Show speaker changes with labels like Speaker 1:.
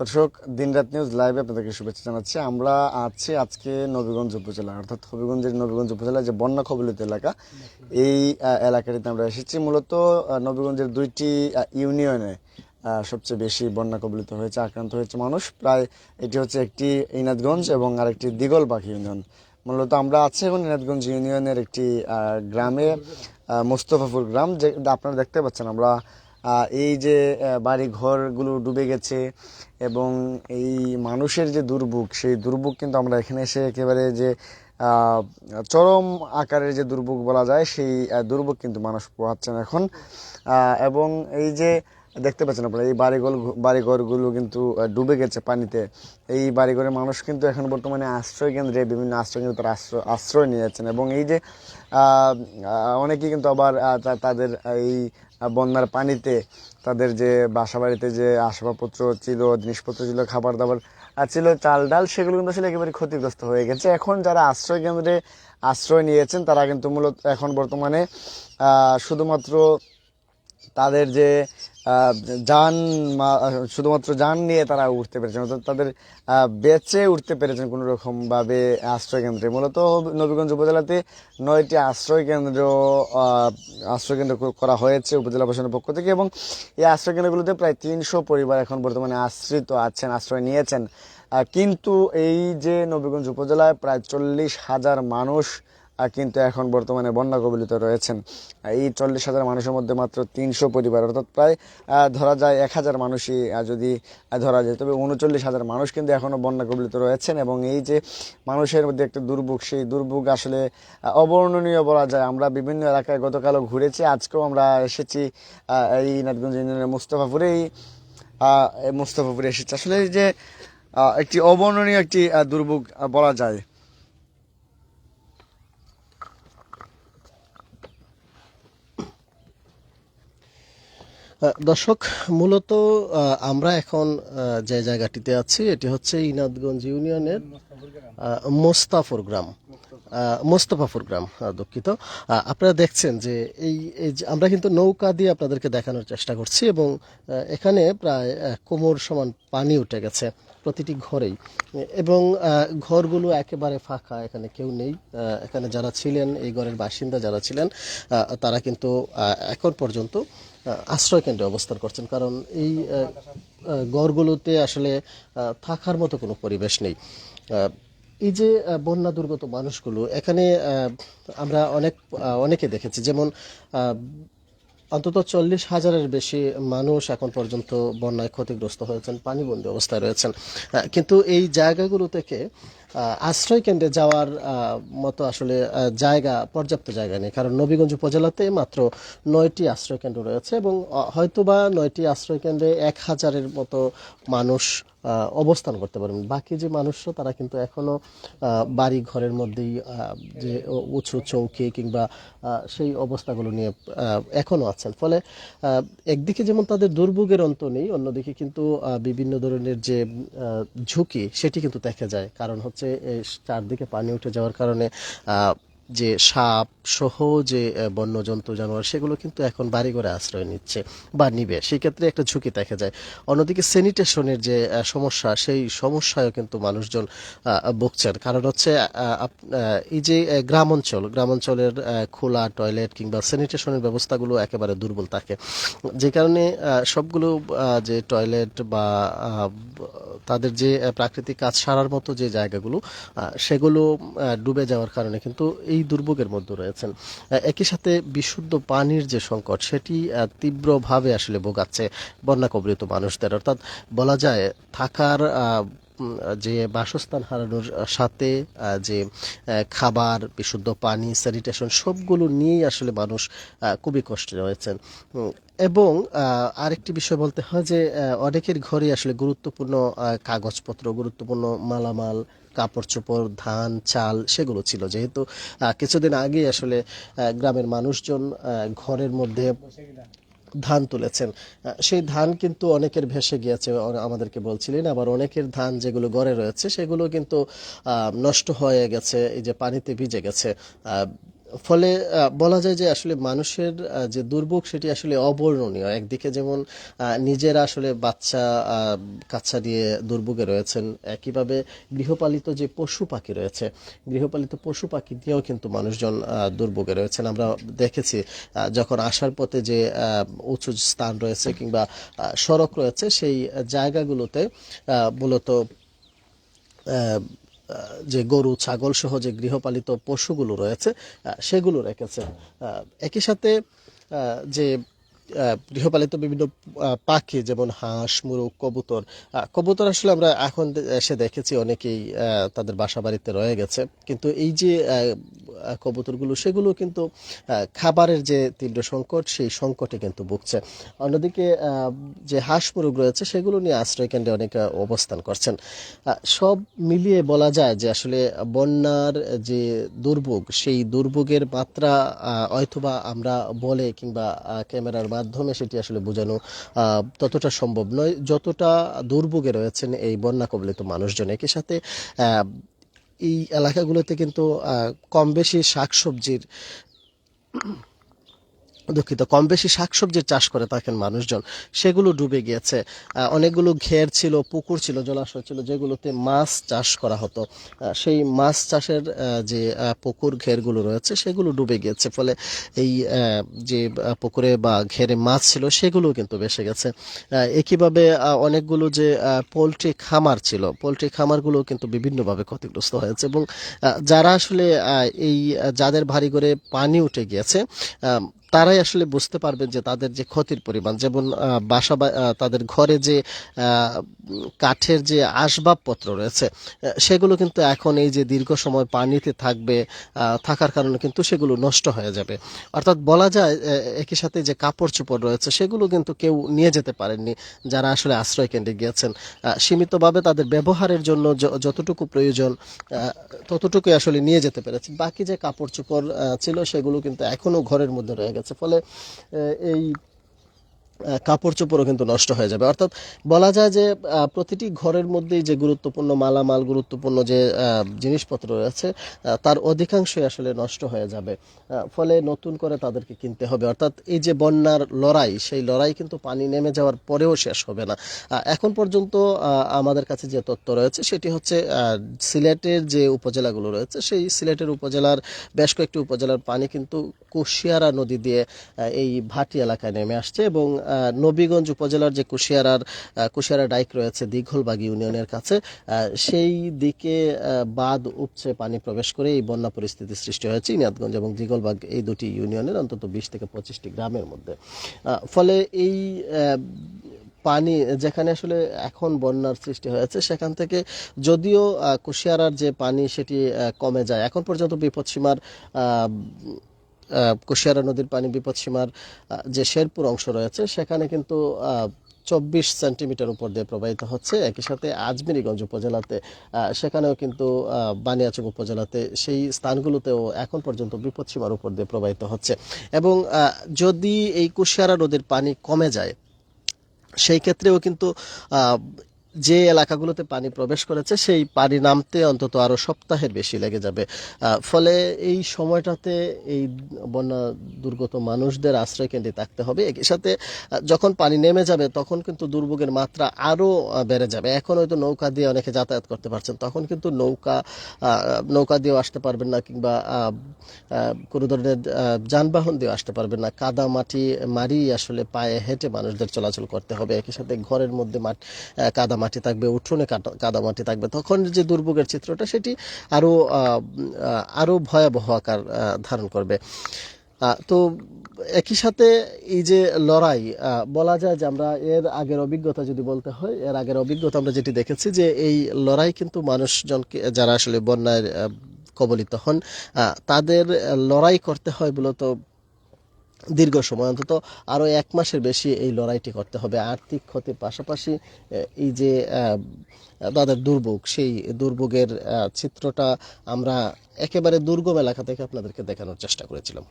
Speaker 1: দর্শক, দিনরাত নিউজ লাইভে আপনাদেরকে শুভেচ্ছা জানাচ্ছি। আমরা আছি আজকে নবীগঞ্জ উপজেলা, অর্থাৎ হবিগঞ্জের নবীগঞ্জ উপজেলা যে বন্যা কবলিত এলাকা, এই এলাকাটিতে আমরা এসেছি। মূলত নবীগঞ্জের দুইটি ইউনিয়নে সবচেয়ে বেশি বন্যা কবলিত হয়েছে, আক্রান্ত হয়েছে মানুষ। প্রায় এটি হচ্ছে একটি ইনাদগঞ্জ এবং আরেকটি দিগল পাখি ইউনিয়ন। মূলত আমরা আছি এখন ইনাদগঞ্জ ইউনিয়নের একটি গ্রামে মোস্তফাপুর গ্রাম, যে, আপনারা দেখতে পাচ্ছেন, আমরা এই যে বাড়ি ঘরগুলো ডুবে গেছে এবং এই মানুষের যে দুর্ভোগ, সেই দুর্ভোগ কিন্তু আমরা এখানে এসে একেবারে যে চরম আকারের যে দুর্ভোগ বলা যায়, সেই দুর্ভোগ কিন্তু মানুষ পোহাচ্ছেন এখন। এবং এই যে দেখতে পাচ্ছেন আপনারা, এই বাড়িঘর বাড়িঘরগুলো কিন্তু ডুবে গেছে পানিতে। এই বাড়িঘরের মানুষ কিন্তু এখন বর্তমানে আশ্রয় কেন্দ্রে বিভিন্ন আশ্রয় কেন্দ্রে তারা আশ্রয় আশ্রয় নিয়েছেন। এবং এই যে অনেকেই কিন্তু আবার তাদের এই বন্যার পানিতে তাদের যে বাসা বাড়িতে যে আসবাবপত্র ছিল, জিনিসপত্র ছিল খাবার দাবার ছিল চাল ডাল সেগুলো কিন্তু আসলে একেবারে ক্ষতিগ্রস্ত হয়ে গেছে। এখন যারা আশ্রয় কেন্দ্রে আশ্রয় নিয়েছেন, তারা কিন্তু মূলত এখন বর্তমানে শুধুমাত্র তাদের যে যান শুধুমাত্র যান নিয়ে তারা উঠতে পেরেছেন অর্থাৎ তাদের বেঁচে উঠতে পেরেছেন কোনো রকম ভাবে আশ্রয় কেন্দ্রে মূলত নবীগঞ্জ উপজেলাতে নয়টি আশ্রয় কেন্দ্র আহ, আশ্রয় কেন্দ্র করা হয়েছে উপজেলা প্রশাসনের পক্ষ থেকে এবং এই আশ্রয় কেন্দ্রগুলোতে প্রায় তিনশো পরিবার এখন বর্তমানে আশ্রিত আছেন আশ্রয় নিয়েছেন। কিন্তু এই যে নবীগঞ্জ উপজেলায় প্রায় চল্লিশ হাজার মানুষ কিন্তু এখন বর্তমানে বন্যা কবলিত রয়েছেন। এই চল্লিশ হাজার মানুষের মধ্যে মাত্র তিনশো পরিবার, অর্থাৎ প্রায় ধরা যায় এক হাজার মানুষই যদি ধরা যায়। তবে উনচল্লিশ হাজার মানুষ কিন্তু এখনও বন্যা কবলিত রয়েছেন এবং এই যে মানুষের মধ্যে একটা দুর্ভোগ, সেই দুর্ভোগ আসলে অবর্ণনীয় বলা যায়। আমরা বিভিন্ন এলাকায় গতকালও ঘুরেছি, আজকেও আমরা এসেছি এই নাটগঞ্জ ইউনিয়নের মুস্তফাপুরে। এই মুস্তফাপুরে এসেছি। আসলে এই যে একটি অবর্ণনীয় একটি দুর্ভোগ বলা যায়।
Speaker 2: দর্শক মূলত আমরা এখন যে জায়গাটিতে আছি এটি হচ্ছে ইনাদগঞ্জ ইউনিয়নের মোস্তাফর গ্রাম আহ, মোস্তফাপুর গ্রাম দুঃখিত। আপনারা দেখছেন যে এই আমরা কিন্তু নৌকা দিয়ে আপনাদেরকে দেখানোর চেষ্টা করছি এবং এখানে প্রায় কোমর সমান পানি উঠে গেছে প্রতিটি ঘরেই। এবং ঘরগুলো একেবারে ফাঁকা এখানে কেউ নেই। এখানে যারা ছিলেন এই ঘরের বাসিন্দা যারা ছিলেন তারা কিন্তু এখন পর্যন্ত আহ, আশ্রয় কেন্দ্রে অবস্থান করছেন। কারণ এই গড়গুলোতে আসলে থাকার মতো কোনো পরিবেশ নেই। এই যে বন্যা দুর্গত মানুষগুলো এখানে আমরা অনেক অনেকে দেখেছি। যেমন অন্তত চল্লিশ হাজারের বেশি মানুষ এখন পর্যন্ত বন্যায় ক্ষতিগ্রস্ত হয়েছেন, পানিবন্দী অবস্থায় রয়েছেন। কিন্তু এই জায়গাগুলো থেকে আশ্রয় কেন্দ্রে যাওয়ার মতো আসলে জায়গা, পর্যাপ্ত জায়গা নেই। কারণ নবীগঞ্জ উপজেলাতে মাত্র নয়টি আশ্রয় কেন্দ্র রয়েছে এবং হয়তোবা নয়টি আশ্রয় কেন্দ্রে এক হাজারের মতো মানুষ অবস্থান করতে পারবেন বাকি যে মানুষরা তারা কিন্তু এখনও আহ, বাড়ি ঘরের মধ্যেই যে উঁচু চৌকি কিংবা সেই অবস্থাগুলো নিয়ে আহ, এখনও আছেন। ফলে একদিকে যেমন তাদের দুর্ভোগের অন্ত নেই অন্যদিকে কিন্তু বিভিন্ন ধরনের যে ঝুঁকি সেটি কিন্তু দেখা যায়। কারণ হচ্ছে চারদিকে পানি উঠে যাওয়ার কারণে যে সাপ সহ যে আহ, বন্যজন্তু জানোয়ার সেগুলো কিন্তু এখন বাড়িঘরে আশ্রয় নিচ্ছে বা নিবে। সেই ক্ষেত্রে একটা ঝুঁকি দেখা যায়। অন্যদিকে স্যানিটেশনের যে সমস্যা সেই সমস্যায়ও কিন্তু মানুষজন ভুগছেন। কারণ হচ্ছে এই যে আহ, গ্রাম অঞ্চল গ্রাম অঞ্চলের খোলা টয়লেট কিংবা স্যানিটেশনের ব্যবস্থাগুলো একেবারে দুর্বল থাকে। যে কারণে সবগুলো যে টয়লেট বা তাদের যে প্রাকৃতিক কাজ সারার মতো যে জায়গাগুলো সেগুলো ডুবে যাওয়ার কারণে কিন্তু এই দুর্ভোগের মধ্যে রয়েছেন। একই সাথে বিশুদ্ধ পানির যে সংকট, সেটি তীব্রভাবে আসলে ভোগাচ্ছে বন্যা কবলিত মানুষদের। অর্থাৎ বলা যায়, থাকার যে বাসস্থান হারানোর সাথে যে খাবার, বিশুদ্ধ পানি, স্যানিটেশন সবগুলো নিয়েই আসলে মানুষ খুবই কষ্টে রয়েছেন। এবং আরেকটি বিষয় বলতে হয় যে অনেকের ঘরে আসলে গুরুত্বপূর্ণ কাগজপত্র, গুরুত্বপূর্ণ মালামাল কাপড় চোপড় ধান, চাল সেগুলো ছিল। যেহেতু কিছুদিন আগে আসলে গ্রামের মানুষজন ঘরের মধ্যে ধান তুলেছেন। সেই ধান কিন্তু অনেকের ভেসে গিয়েছে আমাদেরকে বলছিলেন। আবার অনেকের ধান যেগুলো গড়ে রয়েছে, সেগুলো কিন্তু নষ্ট হয়ে গেছে, এই যে পানিতে ভিজে গেছে। ফলে বলা যায় যে আসলে মানুষের যে দুর্ভোগ সেটি আসলে অবর্ণনীয়। একদিকে যেমন নিজেরা আসলে বাচ্চা কাচ্চা দিয়ে দুর্ভোগে রয়েছেন, একইভাবে গৃহপালিত যে পশু পাখি রয়েছে, গৃহপালিত পশু পাখি দিয়েও কিন্তু মানুষজন দুর্ভোগে রয়েছেন। আমরা দেখেছি যখন আসার পথে যে উঁচু স্থান রয়েছে কিংবা সড়ক রয়েছে, সেই জায়গাগুলোতে মূলত যে গরু ছাগল সহ যে গৃহপালিত পশুগুলো রয়েছে সেগুলো রেখেছেন। একই সাথে যে গৃহপালিত বিভিন্ন পাখি যেমন হাঁস, মুরগ, কবুতর কবুতর আসলে আমরা এখন এসে দেখেছি অনেকেই তাদের বাসা বাড়িতে রয়ে গেছে। কিন্তু এই যে কবুতরগুলো, সেগুলো কিন্তু খাবারের যে তীব্র সংকট, সেই সংকটে কিন্তু ভুগছে। অন্যদিকে যে হাঁস, মুরগ রয়েছে, সেগুলো নিয়ে আশ্রয় কেন্দ্রে অনেক অবস্থান করছেন। সব মিলিয়ে বলা যায় যে আসলে বন্যার যে দুর্ভোগ, সেই দুর্ভোগের মাত্রা হয়তোবা আমরা বলে কিংবা ক্যামেরার মাধ্যমে সেটি আসলে বোঝানো ততটা সম্ভব নয়। যতটা দুর্ভোগে রয়েছেন এই বন্যা কবলিত মানুষজন একই সাথে এই এলাকাগুলোতে কিন্তু কম বেশি শাকসবজির দুঃখিত, কম বেশি শাকসবজির চাষ করে থাকেন মানুষজন। সেগুলো ডুবে গিয়েছে। অনেকগুলো ঘের ছিল, পুকুর ছিল, জলাশয় ছিল, যেগুলোতে মাছ চাষ করা হতো। সেই মাছ চাষের যে পুকুর ঘেরগুলো রয়েছে, সেগুলো ডুবে গিয়েছে। ফলে এই যে পুকুরে বা ঘেরে মাছ ছিল সেগুলো কিন্তু বেসে গেছে। একইভাবে অনেকগুলো যে পোলট্রি খামার ছিল, পোলট্রি খামারগুলো কিন্তু বিভিন্নভাবে ক্ষতিগ্রস্ত হয়েছে। এবং যারা আসলে এই যাদের ভারী করে পানি উঠে গিয়েছে তারাই আসলে বুঝতে পারবেন যে তাদের যে ক্ষতির পরিমাণ। যেমন বাসা তাদের ঘরে যে কাঠের যে আসবাবপত্র রয়েছে সেগুলো কিন্তু এখন এই যে দীর্ঘ সময় পানিতে থাকবে থাকার কারণে কিন্তু সেগুলো নষ্ট হয়ে যাবে। অর্থাৎ বলা যায় একই সাথে যে কাপড় চোপড় রয়েছে, সেগুলো কিন্তু কেউ নিয়ে যেতে পারেননি যারা আসলে আশ্রয় কেন্দ্রে গিয়েছেন সীমিতভাবে তাদের ব্যবহারের জন্য যতটুকু প্রয়োজন ততটুকুই আসলে নিয়ে যেতে পেরেছেন। বাকি যে কাপড় চোপড় ছিল সেগুলো কিন্তু এখনও ঘরের মধ্যে রয়ে গেছে। ফলে এই কাপড় চোপড়ও কিন্তু নষ্ট হয়ে যাবে। অর্থাৎ বলা যায় যে প্রতিটি ঘরের মধ্যেই যে গুরুত্বপূর্ণ মালামাল, গুরুত্বপূর্ণ যে জিনিসপত্র রয়েছে তার অধিকাংশই আসলে নষ্ট হয়ে যাবে। ফলে নতুন করে তাদেরকে কিনতে হবে। অর্থাৎ এই যে বন্যার লড়াই, সেই লড়াই কিন্তু পানি নেমে যাওয়ার পরেও শেষ হবে না। এখন পর্যন্ত আমাদের কাছে যে তথ্য রয়েছে, সেটি হচ্ছে সিলেটের যে উপজেলাগুলো রয়েছে, সেই সিলেটের উপজেলার বেশ কয়েকটি উপজেলার পানি কিন্তু কুশিয়ারা নদী দিয়ে এই ভাটি এলাকায় নেমে আসছে এবং নবীগঞ্জ উপজেলার যে কুশিয়ারার কুশিয়ারা ডাইক রয়েছে দীঘলবাগ ইউনিয়নের কাছে সেই দিকে বাঁধ উপচে পানি প্রবেশ করে এই বন্যা পরিস্থিতি সৃষ্টি হয়েছে ইনাদগঞ্জ এবং দীঘলবাগ এই দুটি ইউনিয়নের অন্তত বিশ থেকে পঁচিশটি গ্রামের মধ্যে। ফলে এই পানি যেখানে আসলে এখন বন্যার সৃষ্টি হয়েছে, সেখান থেকে যদিও কুশিয়ারার যে পানি সেটি কমে যায়। এখন পর্যন্ত বিপদসীমার কুশিয়ারা নদীর পানি বিপদসীমার যে শেরপুর অংশ রয়েছে, সেখানে কিন্তু চব্বিশ সেন্টিমিটার উপর দিয়ে প্রবাহিত হচ্ছে। একই সাথে আজমিরিগঞ্জ উপজেলাতে সেখানেও কিন্তু বানিয়াচং উপজেলাতে সেই স্থানগুলোতেও এখন পর্যন্ত বিপদসীমার উপর দিয়ে প্রবাহিত হচ্ছে। এবং যদি এই কুশিয়ারা নদীর পানি কমে যায়, সেই ক্ষেত্রেও কিন্তু যে এলাকাগুলোতে পানি প্রবেশ করেছে, সেই পানি নামতে অন্তত আরও সপ্তাহের বেশি লেগে যাবে। ফলে এই সময়টাতে এই বন্যা দুর্গত মানুষদের আশ্রয় কেন্দ্রে থাকতে হবে। একই সাথে যখন পানি নেমে যাবে, তখন কিন্তু দুর্ভোগের মাত্রা আরও বেড়ে যাবে। এখন হয়তো নৌকা দিয়ে অনেকে যাতায়াত করতে পারছেন, তখন কিন্তু নৌকা নৌকা দিয়েও আসতে পারবেন না কিংবা কোনো ধরনের যানবাহন দিয়ে আসতে পারবেন না। কাদা মাটি মারি আসলে পায়ে হেঁটে মানুষদের চলাচল করতে হবে। একই সাথে ঘরের মধ্যে মাঠ কাদা মাটি থাকবে উঠোনে কাদা মাটি থাকবে তখন যে দুর্ভোগের চিত্রটা সেটি আরও আহ, আহ, আরও ভয়াবহ আকার ধারণ করবে। তো একই সাথে এই যে লড়াই বলা যায় যে আমরা এর আগের অভিজ্ঞতা যদি বলতে হয় এর আগের অভিজ্ঞতা আমরা যেটি দেখেছি যে এই লড়াই কিন্তু মানুষজনকে যারা আসলে বন্যায় কবলিত হন তাদের লড়াই করতে হয় মূলত দীর্ঘ সময়, অন্তত আরও এক মাসের বেশি এই লড়াইটি করতে হবে। আর্থিক ক্ষতির পাশাপাশি এই যে তাদের দুর্ভোগ, সেই দুর্ভোগের চিত্রটা আমরা একেবারে দুর্গম এলাকা থেকে আপনাদেরকে দেখানোর চেষ্টা করেছিলাম।